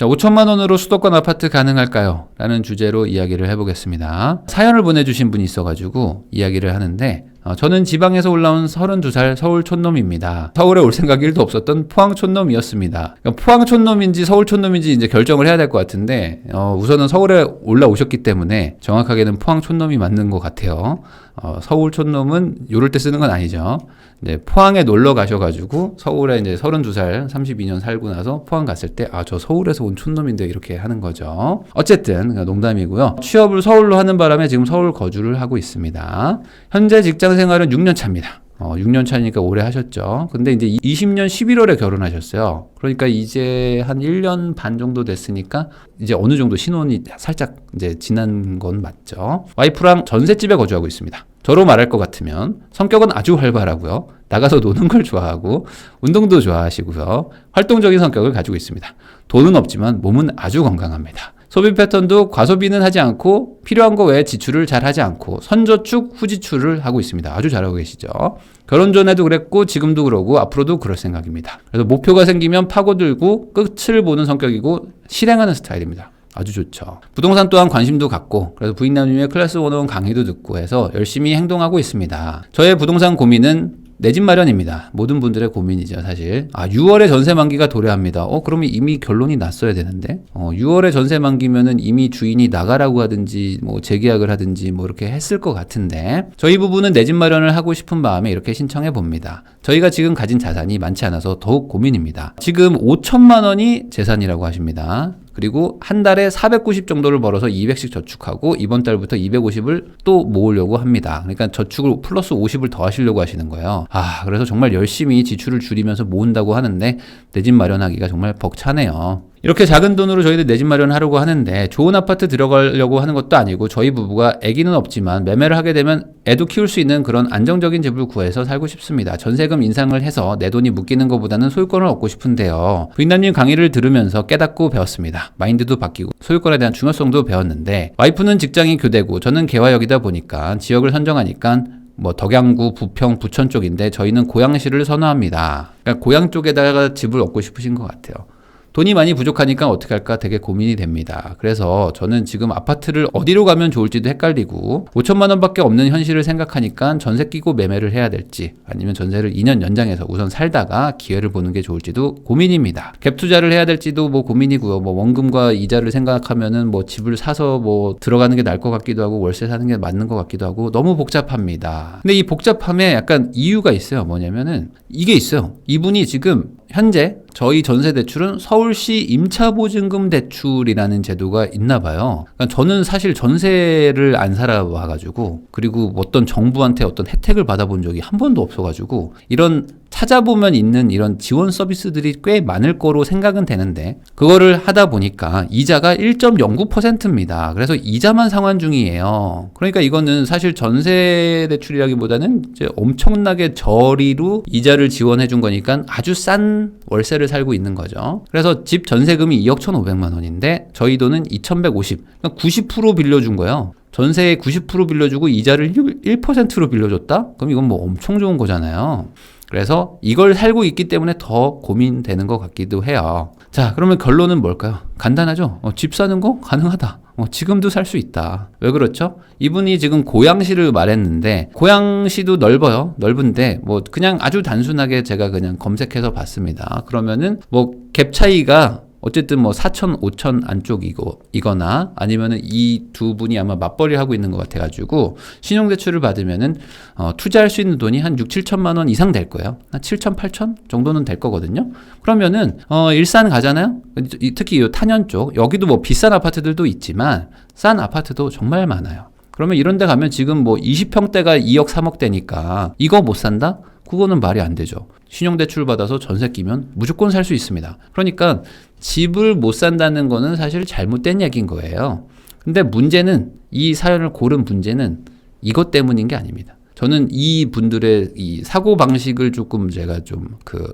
자, 5천만 원으로 수도권 아파트 가능할까요? 라는 주제로 이야기를 해보겠습니다. 사연을 보내주신 분이 있어가지고 이야기를 하는데 어, 저는 지방에서 올라온 32살 서울 촌놈입니다. 서울에 올 생각이 1도 없었던 포항 촌놈이었습니다. 그러니까 포항 촌놈인지 서울 촌놈인지 이제 결정을 해야 될 것 같은데 어, 우선은 서울에 올라오셨기 때문에 정확하게는 포항 촌놈이 맞는 것 같아요. 어, 서울 촌놈은 요럴 때 쓰는 건 아니죠. 이제 포항에 놀러 가셔가지고 서울에 이제 32살 32년 살고 나서 포항 갔을 때 아 저 서울에서 온 촌놈인데 이렇게 하는 거죠. 어쨌든 그러니까 농담이고요. 취업을 서울로 하는 바람에 지금 서울 거주를 하고 있습니다. 현재 직장 생활은 6년 차입니다. 어, 6년 차니까 오래 하셨죠. 근데 이제 20년 11월에 결혼하셨어요. 그러니까 이제 한 1년 반 정도 됐으니까 이제 어느 정도 신혼이 살짝 이제 지난 건 맞죠. 와이프랑 전셋집에 거주하고 있습니다. 저로 말할 것 같으면 성격은 아주 활발하고요. 나가서 노는 걸 좋아하고 운동도 좋아하시고요. 활동적인 성격을 가지고 있습니다. 돈은 없지만 몸은 아주 건강합니다. 소비 패턴도 과소비는 하지 않고 필요한 거 외에 지출을 잘 하지 않고 선저축 후지출을 하고 있습니다. 아주 잘하고 계시죠. 결혼 전에도 그랬고 지금도 그러고 앞으로도 그럴 생각입니다. 그래서 목표가 생기면 파고들고 끝을 보는 성격이고 실행하는 스타일입니다. 아주 좋죠. 부동산 또한 관심도 갖고 그래서 부인남님의 클래스 101 강의도 듣고 해서 열심히 행동하고 있습니다. 저의 부동산 고민은 내 집 마련입니다. 모든 분들의 고민이죠, 사실. 아, 6월에 전세 만기가 도래합니다. 어, 그러면 이미 결론이 났어야 되는데. 어, 6월에 전세 만기면은 이미 주인이 나가라고 하든지 뭐 재계약을 하든지 뭐 이렇게 했을 것 같은데. 저희 부부는 내 집 마련을 하고 싶은 마음에 이렇게 신청해 봅니다. 저희가 지금 가진 자산이 많지 않아서 더욱 고민입니다. 지금 5천만 원이 재산이라고 하십니다. 그리고 한 달에 490 정도를 벌어서 200씩 저축하고 이번 달부터 250을 또 모으려고 합니다. 그러니까 저축을 플러스 50을 더 하시려고 하시는 거예요. 아, 그래서 정말 열심히 지출을 줄이면서 모은다고 하는데 내 집 마련하기가 정말 벅차네요. 이렇게 작은 돈으로 저희들 내 집 마련하려고 하는데 좋은 아파트 들어가려고 하는 것도 아니고 저희 부부가 아기는 없지만 매매를 하게 되면 애도 키울 수 있는 그런 안정적인 집을 구해서 살고 싶습니다. 전세금 인상을 해서 내 돈이 묶이는 것보다는 소유권을 얻고 싶은데요. 부인남님 강의를 들으면서 깨닫고 배웠습니다. 마인드도 바뀌고 소유권에 대한 중요성도 배웠는데 와이프는 직장이 교대고 저는 개화역이다 보니까 지역을 선정하니까 뭐 덕양구, 부평, 부천 쪽인데 저희는 고양시를 선호합니다. 그러니까 고양 쪽에다가 집을 얻고 싶으신 것 같아요. 돈이 많이 부족하니까 어떻게 할까 되게 고민이 됩니다. 그래서 저는 지금 아파트를 어디로 가면 좋을지도 헷갈리고 5천만 원밖에 없는 현실을 생각하니까 전세 끼고 매매를 해야 될지 아니면 전세를 2년 연장해서 우선 살다가 기회를 보는 게 좋을지도 고민입니다. 갭 투자를 해야 될지도 뭐 고민이고요. 뭐 원금과 이자를 생각하면은 뭐 집을 사서 뭐 들어가는 게 나을 것 같기도 하고 월세 사는 게 맞는 것 같기도 하고 너무 복잡합니다. 근데 이 복잡함에 약간 이유가 있어요. 뭐냐면은 이게 있어요. 이분이 지금 현재 저희 전세 대출은 서울시 임차보증금 대출이라는 제도가 있나 봐요. 그러니까 저는 사실 전세를 안 살아와 가지고 그리고 어떤 정부한테 어떤 혜택을 받아본 적이 한 번도 없어 가지고 이런 찾아보면 있는 이런 지원 서비스들이 꽤 많을 거로 생각은 되는데 그거를 하다 보니까 이자가 1.09%입니다. 그래서 이자만 상환 중이에요. 그러니까 이거는 사실 전세 대출이라기보다는 이제 엄청나게 저리로 이자를 지원해 준 거니까 아주 싼 월세를 살고 있는 거죠. 그래서 집 전세금이 2억 1,500만 원인데 저희 돈은 2,150. 그러니까 90% 빌려준 거예요. 전세의 90% 빌려주고 이자를 1%로 빌려줬다? 그럼 이건 뭐 엄청 좋은 거잖아요. 그래서 이걸 살고 있기 때문에 더 고민되는 것 같기도 해요. 자, 그러면 결론은 뭘까요? 간단하죠? 어, 집 사는 거 가능하다. 어, 지금도 살 수 있다. 왜 그렇죠? 이분이 지금 고양시를 말했는데, 고양시도 넓어요. 넓은데, 뭐, 그냥 아주 단순하게 제가 그냥 검색해서 봤습니다. 그러면은, 뭐, 갭 차이가 어쨌든 뭐 4천, 5천 안쪽이고 이거나 아니면은 이 두 분이 아마 맞벌이 하고 있는 것 같아가지고 신용대출을 받으면은 어, 투자할 수 있는 돈이 한 6, 7천만 원 이상 될 거예요. 한 7천, 8천 정도는 될 거거든요. 그러면은 어, 일산 가잖아요. 이- 특히 이 탄현 쪽 여기도 뭐 비싼 아파트들도 있지만 싼 아파트도 정말 많아요. 그러면 이런 데 가면 지금 뭐 20평대가 2억, 3억 대니까 이거 못 산다? 그거는 말이 안 되죠. 신용대출 받아서 전세 끼면 무조건 살 수 있습니다. 그러니까 집을 못 산다는 거는 사실 잘못된 얘기인 거예요. 근데 문제는 이 사연을 고른 문제는 이것 때문인 게 아닙니다. 저는 이 분들의 이 사고 방식을 조금 제가 좀그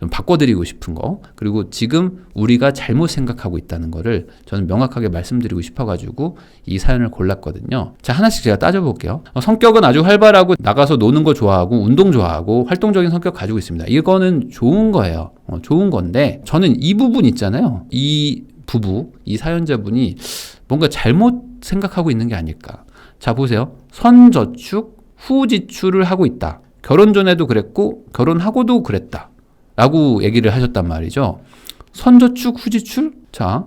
좀 바꿔드리고 싶은 거 그리고 지금 우리가 잘못 생각하고 있다는 거를 저는 명확하게 말씀드리고 싶어가지고 이 사연을 골랐거든요. 자 하나씩 제가 따져볼게요. 어, 성격은 아주 활발하고 나가서 노는 거 좋아하고 운동 좋아하고 활동적인 성격 가지고 있습니다. 이거는 좋은 거예요. 어, 좋은 건데 저는 이 부분 있잖아요. 이 부부, 이 사연자분이 뭔가 잘못 생각하고 있는 게 아닐까. 자, 보세요. 선저축, 후지출을 하고 있다. 결혼 전에도 그랬고, 결혼하고도 그랬다. 라고 얘기를 하셨단 말이죠. 선저축, 후지출? 자,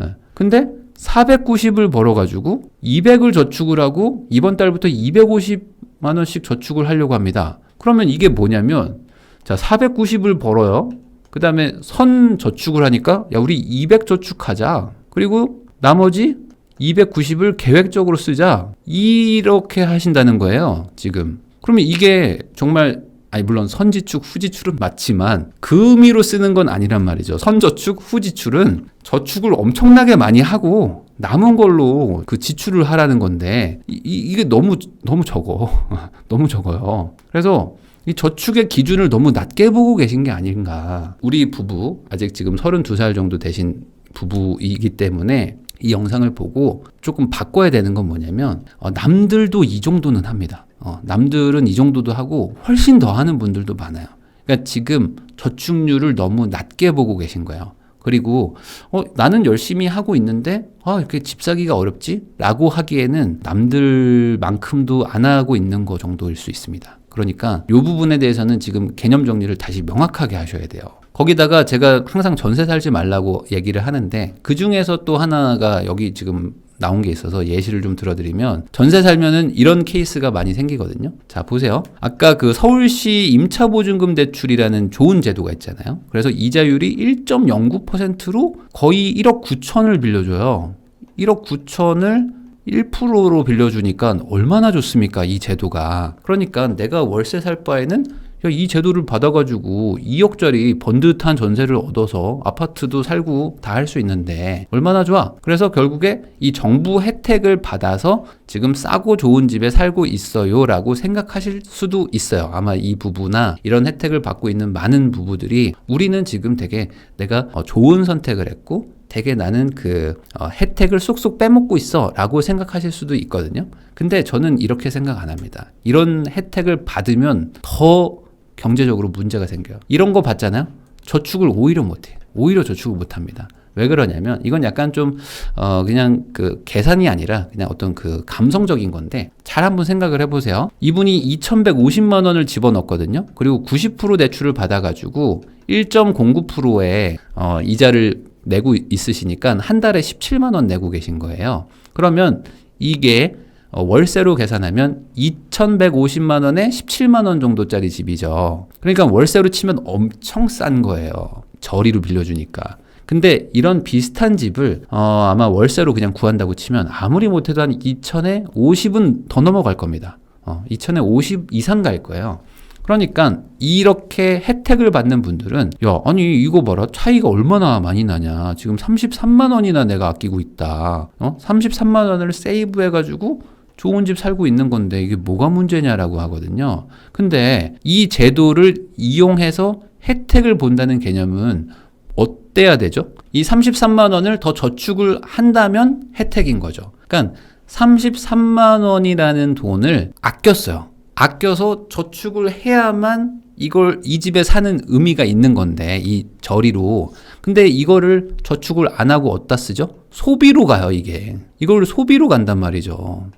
예. 근데 490을 벌어가지고 200을 저축을 하고 이번 달부터 250만 원씩 저축을 하려고 합니다. 그러면 이게 뭐냐면 자 490을 벌어요. 그 다음에 선 저축을 하니까 야 우리 200 저축하자. 그리고 나머지 290을 계획적으로 쓰자. 이렇게 하신다는 거예요. 지금. 그러면 이게 정말 아니 물론 선지축 후지출은 맞지만 그 의미로 쓰는 건 아니란 말이죠. 선저축 후지출은 저축을 엄청나게 많이 하고 남은 걸로 그 지출을 하라는 건데 이, 이- 게 너무 너무 적어. 너무 적어요. 그래서 이 저축의 기준을 너무 낮게 보고 계신 게 아닌가. 우리 부부 아직 지금 32살 정도 되신 부부이기 때문에 이 영상을 보고 조금 바꿔야 되는 건 뭐냐면 어, 남들도 이 정도는 합니다. 어, 남들은 이 정도도 하고 훨씬 더 하는 분들도 많아요. 그러니까 지금 저축률을 너무 낮게 보고 계신 거예요. 그리고 어, 나는 열심히 하고 있는데 아, 이렇게 집 사기가 어렵지? 라고 하기에는 남들만큼도 안 하고 있는 거 정도일 수 있습니다. 그러니까 이 부분에 대해서는 지금 개념 정리를 다시 명확하게 하셔야 돼요. 거기다가 제가 항상 전세 살지 말라고 얘기를 하는데 그 중에서 또 하나가 여기 지금 나온 게 있어서 예시를 좀 들어드리면 전세 살면은 이런 케이스가 많이 생기거든요. 자 보세요. 아까 그 서울시 임차보증금 대출이라는 좋은 제도가 있잖아요. 그래서 이자율이 1.09%로 거의 1억 9천을 빌려줘요. 1억 9천을 1%로 빌려주니까 얼마나 좋습니까? 이 제도가. 그러니까 내가 월세 살 바에는 야, 이 제도를 받아가지고 2억짜리 번듯한 전세를 얻어서 아파트도 살고 다 할 수 있는데 얼마나 좋아? 그래서 결국에 이 정부 혜택을 받아서 지금 싸고 좋은 집에 살고 있어요 라고 생각하실 수도 있어요. 아마 이 부부나 이런 혜택을 받고 있는 많은 부부들이 우리는 지금 되게 내가 어, 좋은 선택을 했고 되게 나는 그 어, 혜택을 쏙쏙 빼먹고 있어 라고 생각하실 수도 있거든요. 근데 저는 이렇게 생각 안 합니다. 이런 혜택을 받으면 더 경제적으로 문제가 생겨요. 이런 거 받잖아요. 저축을 오히려 못해. 오히려 저축을 못 합니다. 왜 그러냐면 이건 약간 좀 어 그냥 그 계산이 아니라 그냥 어떤 그 감성적인 건데 잘 한번 생각을 해보세요. 이분이 2,150만 원을 집어넣었거든요. 그리고 90% 대출을 받아가지고 1.09%의 어 이자를 내고 있으시니까 한 달에 17만 원 내고 계신 거예요. 그러면 이게 어, 월세로 계산하면 2,150만 원에 17만 원 정도짜리 집이죠. 그러니까 월세로 치면 엄청 싼 거예요. 저리로 빌려주니까. 근데 이런 비슷한 집을 어, 아마 월세로 그냥 구한다고 치면 아무리 못해도 한 2천에 50은 더 넘어갈 겁니다. 어, 2천에 50 이상 갈 거예요. 그러니까 이렇게 혜택을 받는 분들은 야 아니 이거 봐라 차이가 얼마나 많이 나냐 지금 33만 원이나 내가 아끼고 있다 어 33만 원을 세이브해 가지고 좋은 집 살고 있는 건데 이게 뭐가 문제냐라고 하거든요 근데 이 제도를 이용해서 혜택을 본다는 개념은 어때야 되죠? 이 33만 원을 더 저축을 한다면 혜택인 거죠. 그러니까 33만 원이라는 돈을 아꼈어요. 아껴서 저축을 해야만 이걸 이 집에 사는 의미가 있는 건데 이 저리로 근데 이거를 저축을 안 하고 어디다 쓰죠? 소비로 가요 이게 이걸 소비로 간단 말이죠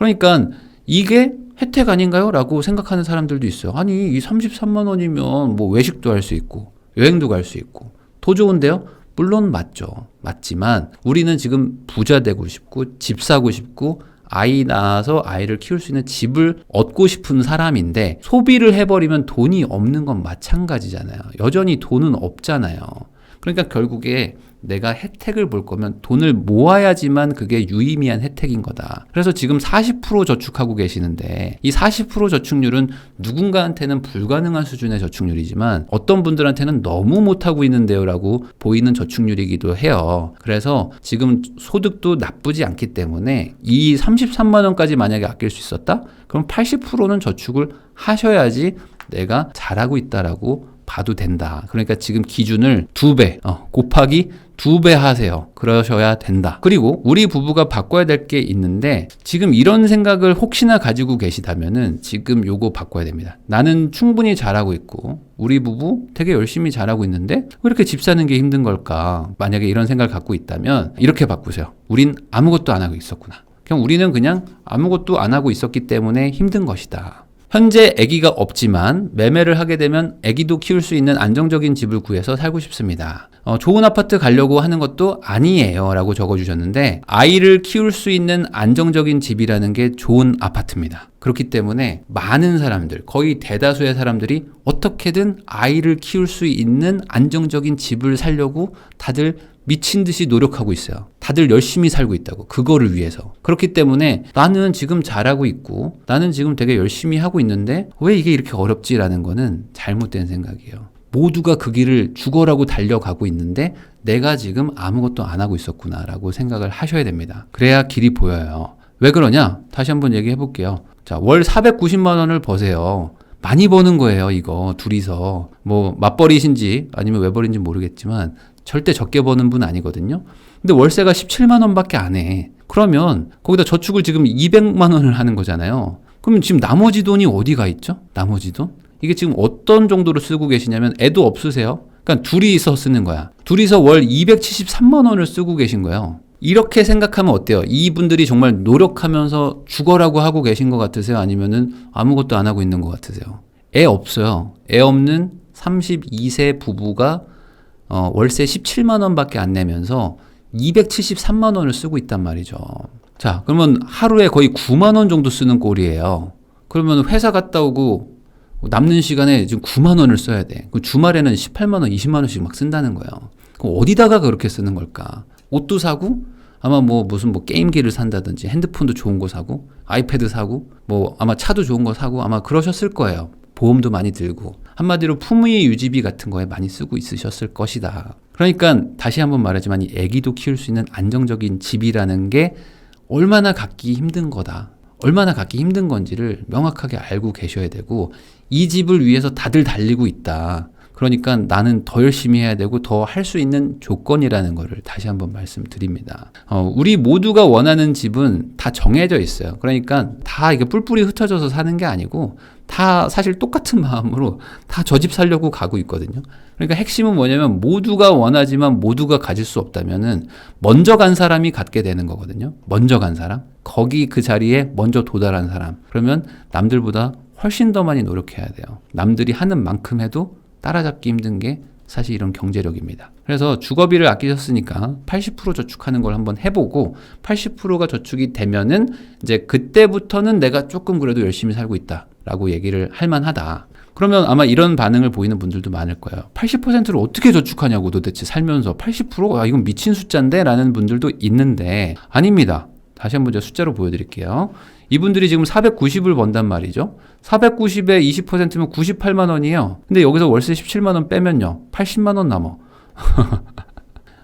그러니까 이게 혜택 아닌가요? 라고 생각하는 사람들도 있어요 아니 이 33만 원이면 뭐 외식도 할 수 있고 여행도 갈 수 있고 더 좋은데요? 물론 맞죠 맞지만 우리는 지금 부자 되고 싶고 집 사고 싶고 아이 낳아서 아이를 키울 수 있는 집을 얻고 싶은 사람인데 소비를 해버리면 돈이 없는 건 마찬가지잖아요. 여전히 돈은 없잖아요. 그러니까 결국에 내가 혜택을 볼 거면 돈을 모아야지만 그게 유의미한 혜택인 거다. 그래서 지금 40% 저축하고 계시는데 이 40% 저축률은 누군가한테는 불가능한 수준의 저축률이지만 어떤 분들한테는 너무 못하고 있는데요라고 보이는 저축률이기도 해요. 그래서 지금 소득도 나쁘지 않기 때문에 이 33만 원까지 만약에 아낄 수 있었다? 그럼 80%는 저축을 하셔야지 내가 잘하고 있다라고 봐도 된다. 그러니까 지금 기준을 두 배, 어, 곱하기 두 배 하세요. 그러셔야 된다. 그리고 우리 부부가 바꿔야 될 게 있는데 지금 이런 생각을 혹시나 가지고 계시다면은 지금 요거 바꿔야 됩니다. 나는 충분히 잘하고 있고 우리 부부 되게 열심히 잘하고 있는데 왜 이렇게 집 사는 게 힘든 걸까? 만약에 이런 생각을 갖고 있다면 이렇게 바꾸세요. 우린 아무것도 안 하고 있었구나. 그냥 우리는 그냥 아무것도 안 하고 있었기 때문에 힘든 것이다. 현재 아기가 없지만 매매를 하게 되면 아기도 키울 수 있는 안정적인 집을 구해서 살고 싶습니다. 어, 좋은 아파트 가려고 하는 것도 아니에요. 라고 적어주셨는데, 아이를 키울 수 있는 안정적인 집이라는 게 좋은 아파트입니다. 그렇기 때문에 많은 사람들, 거의 대다수의 사람들이 어떻게든 아이를 키울 수 있는 안정적인 집을 살려고 다들 미친 듯이 노력하고 있어요. 다들 열심히 살고 있다고. 그거를 위해서. 그렇기 때문에 나는 지금 잘하고 있고 나는 지금 되게 열심히 하고 있는데 왜 이게 이렇게 어렵지라는 거는 잘못된 생각이에요. 모두가 그 길을 죽어라고 달려가고 있는데 내가 지금 아무것도 안 하고 있었구나라고 생각을 하셔야 됩니다. 그래야 길이 보여요. 왜 그러냐? 다시 한번 얘기해 볼게요. 자, 월 490만 원을 버세요. 많이 버는 거예요, 이거. 둘이서. 뭐, 맞벌이신지 아니면 외벌인지 모르겠지만 절대 적게 버는 분 아니거든요. 근데 월세가 17만 원밖에 안 해. 그러면 거기다 저축을 지금 200만 원을 하는 거잖아요. 그럼 지금 나머지 돈이 어디가 있죠? 나머지 돈? 이게 지금 어떤 정도로 쓰고 계시냐면 애도 없으세요. 그러니까 둘이서 쓰는 거야. 둘이서 월 273만 원을 쓰고 계신 거예요. 이렇게 생각하면 어때요? 이분들이 정말 노력하면서 죽어라고 하고 계신 것 같으세요? 아니면은 아무것도 안 하고 있는 것 같으세요? 애 없어요. 애 없는 32세 부부가 어, 월세 17만 원밖에 안 내면서 273만 원을 쓰고 있단 말이죠. 자, 그러면 하루에 거의 9만 원 정도 쓰는 꼴이에요. 그러면 회사 갔다 오고 남는 시간에 지금 9만 원을 써야 돼. 그 주말에는 18만 원, 20만 원씩 막 쓴다는 거예요. 그럼 어디다가 그렇게 쓰는 걸까? 옷도 사고 아마 뭐 무슨 뭐 게임기를 산다든지 핸드폰도 좋은 거 사고 아이패드 사고 뭐 아마 차도 좋은 거 사고 아마 그러셨을 거예요. 보험도 많이 들고 한마디로 품위 유지비 같은 거에 많이 쓰고 있으셨을 것이다. 그러니까 다시 한번 말하지만 이 아기도 키울 수 있는 안정적인 집이라는 게 얼마나 갖기 힘든 거다. 얼마나 갖기 힘든 건지를 명확하게 알고 계셔야 되고 이 집을 위해서 다들 달리고 있다. 그러니까 나는 더 열심히 해야 되고 더 할 수 있는 조건이라는 것을 다시 한번 말씀드립니다. 어, 우리 모두가 원하는 집은 다 정해져 있어요. 그러니까 다 이게 뿔뿔이 흩어져서 사는 게 아니고 다 사실 똑같은 마음으로 다 저 집 살려고 가고 있거든요. 그러니까 핵심은 뭐냐면 모두가 원하지만 모두가 가질 수 없다면은 먼저 간 사람이 갖게 되는 거거든요. 먼저 간 사람. 거기 그 자리에 먼저 도달한 사람. 그러면 남들보다 훨씬 더 많이 노력해야 돼요. 남들이 하는 만큼 해도 따라잡기 힘든 게 사실 이런 경제력입니다. 그래서 주거비를 아끼셨으니까 80% 저축하는 걸 한번 해보고 80%가 저축이 되면은 이제 그때부터는 내가 조금 그래도 열심히 살고 있다라고 얘기를 할 만하다. 그러면 아마 이런 반응을 보이는 분들도 많을 거예요. 80%를 어떻게 저축하냐고 도대체 살면서 80%가 아, 이건 미친 숫자인데 라는 분들도 있는데 아닙니다. 다시 한번 제가 숫자로 보여드릴게요. 이분들이 지금 490을 번단 말이죠. 490에 20%면 98만 원이에요. 근데 여기서 월세 17만 원 빼면요. 80만 원 남아.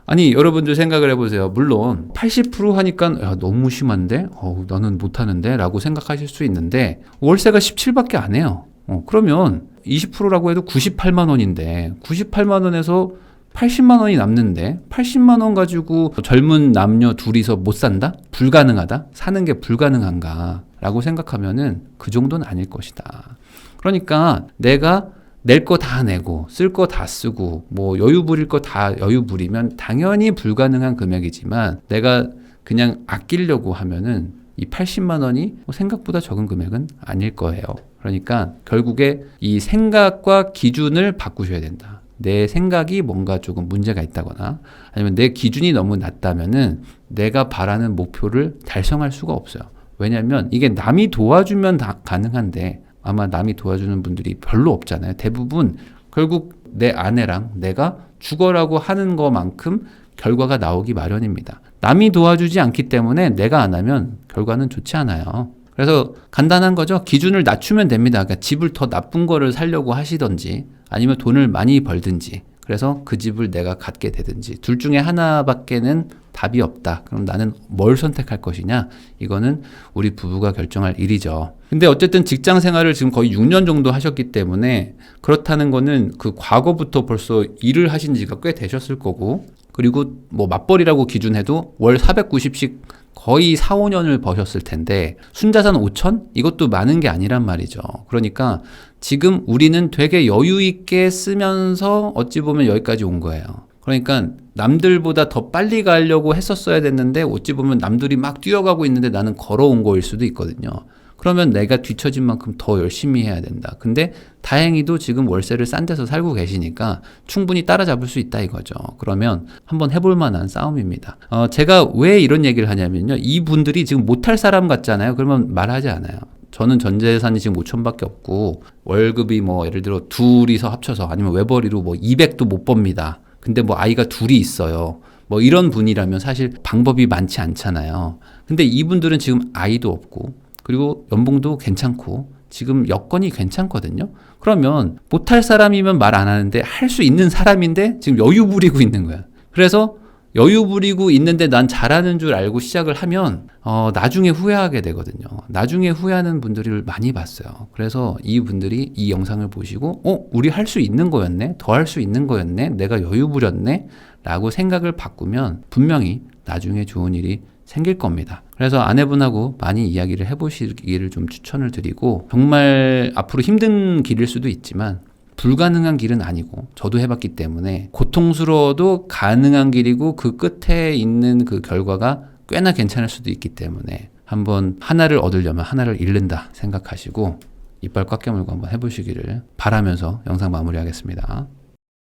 아니 여러분들 생각을 해보세요. 물론 80% 하니까 야, 너무 심한데, 어, 나는 못하는데 라고 생각하실 수 있는데 월세가 17밖에 안 해요. 어, 그러면 20%라고 해도 98만 원인데 98만 원에서 80만 원이 남는데 80만 원 가지고 젊은 남녀 둘이서 못 산다? 불가능하다? 사는 게 불가능한가? 라고 생각하면은 그 정도는 아닐 것이다. 그러니까 내가 낼 거 다 내고 쓸 거 다 쓰고 뭐 여유 부릴 거 다 여유 부리면 당연히 불가능한 금액이지만 내가 그냥 아끼려고 하면은 이 80만 원이 뭐 생각보다 적은 금액은 아닐 거예요. 그러니까 결국에 이 생각과 기준을 바꾸셔야 된다. 내 생각이 뭔가 조금 문제가 있다거나 아니면 내 기준이 너무 낮다면은 내가 바라는 목표를 달성할 수가 없어요. 왜냐하면 이게 남이 도와주면 다 가능한데 아마 남이 도와주는 분들이 별로 없잖아요. 대부분 결국 내 아내랑 내가 죽어라고 하는 것만큼 결과가 나오기 마련입니다. 남이 도와주지 않기 때문에 내가 안 하면 결과는 좋지 않아요. 그래서 간단한 거죠. 기준을 낮추면 됩니다. 그러니까 집을 더 나쁜 거를 살려고 하시던지 아니면 돈을 많이 벌든지 그래서 그 집을 내가 갖게 되든지 둘 중에 하나밖에는 답이 없다. 그럼 나는 뭘 선택할 것이냐? 이거는 우리 부부가 결정할 일이죠. 근데 어쨌든 직장 생활을 지금 거의 6년 정도 하셨기 때문에 그렇다는 거는 그 과거부터 벌써 일을 하신 지가 꽤 되셨을 거고 그리고 뭐 맞벌이라고 기준해도 월 490씩 거의 4, 5년을 버셨을 텐데 순자산 5천? 이것도 많은 게 아니란 말이죠. 그러니까 지금 우리는 되게 여유 있게 쓰면서 어찌 보면 여기까지 온 거예요. 그러니까 남들보다 더 빨리 가려고 했었어야 됐는데 어찌 보면 남들이 막 뛰어가고 있는데 나는 걸어온 거일 수도 있거든요. 그러면 내가 뒤처진 만큼 더 열심히 해야 된다. 근데 다행히도 지금 월세를 싼 데서 살고 계시니까 충분히 따라잡을 수 있다 이거죠. 그러면 한번 해볼 만한 싸움입니다. 어, 제가 왜 이런 얘기를 하냐면요. 이분들이 지금 못할 사람 같잖아요. 그러면 말하지 않아요. 저는 전 재산이 지금 5천밖에 없고 월급이 뭐 예를 들어 둘이서 합쳐서 아니면 외벌이로 뭐 200도 못 법니다. 근데 뭐 아이가 둘이 있어요. 뭐 이런 분이라면 사실 방법이 많지 않잖아요. 근데 이분들은 지금 아이도 없고 그리고 연봉도 괜찮고 지금 여건이 괜찮거든요. 그러면 못할 사람이면 말 안 하는데 할 수 있는 사람인데 지금 여유 부리고 있는 거야. 그래서 여유 부리고 있는데 난 잘하는 줄 알고 시작을 하면 어, 나중에 후회하게 되거든요. 나중에 후회하는 분들을 많이 봤어요. 그래서 이 분들이 이 영상을 보시고 어, 우리 할 수 있는 거였네. 더 할 수 있는 거였네. 내가 여유 부렸네. 라고 생각을 바꾸면 분명히 나중에 좋은 일이 생길 겁니다. 그래서 아내분하고 많이 이야기를 해보시기를 좀 추천을 드리고 정말 앞으로 힘든 길일 수도 있지만 불가능한 길은 아니고 저도 해봤기 때문에 고통스러워도 가능한 길이고 그 끝에 있는 그 결과가 꽤나 괜찮을 수도 있기 때문에 한번 하나를 얻으려면 하나를 잃는다 생각하시고 이빨 꽉 깨물고 한번 해보시기를 바라면서 영상 마무리하겠습니다.